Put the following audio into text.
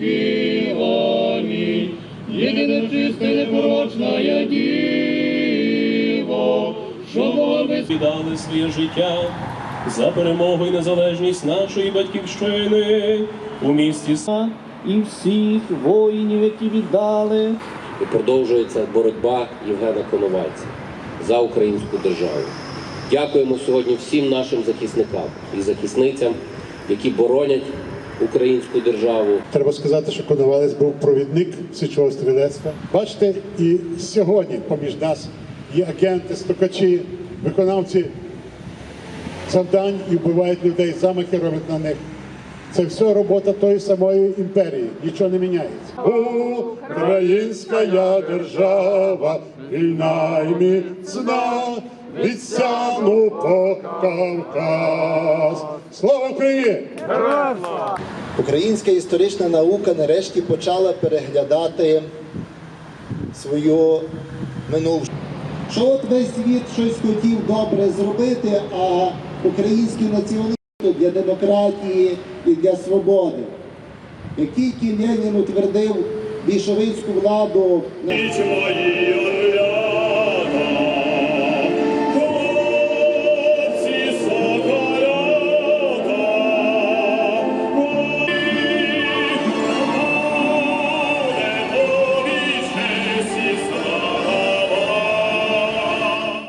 веки аминь. Єдине чисте, непорочна діво, що Бога ви віддали своє життя за перемогу і незалежність нашої батьківщини у місті Са і всіх воїнів, які віддали. І продовжується боротьба Євгена Коновальця за українську державу. Дякуємо сьогодні всім нашим захисникам і захисницям, які боронять українську державу. Треба сказати, що Коновалець був провідник січового стрілецтва. Бачите, і сьогодні поміж нас є агенти, стукачі, виконавці завдань і вбивають людей, замахи роблять на них. Це все робота тої самої імперії, нічого не міняється. Українська держава, вільна і міцна, від Сяну по Кавказ. Слава Україні! Українська історична наука нарешті почала переглядати свою минувшину. Що от весь світ щось хотів добре зробити, а український націоналізм для демократії і для свободи. Як тільки Ленін утвердив більшовицьку владу, Ніч мої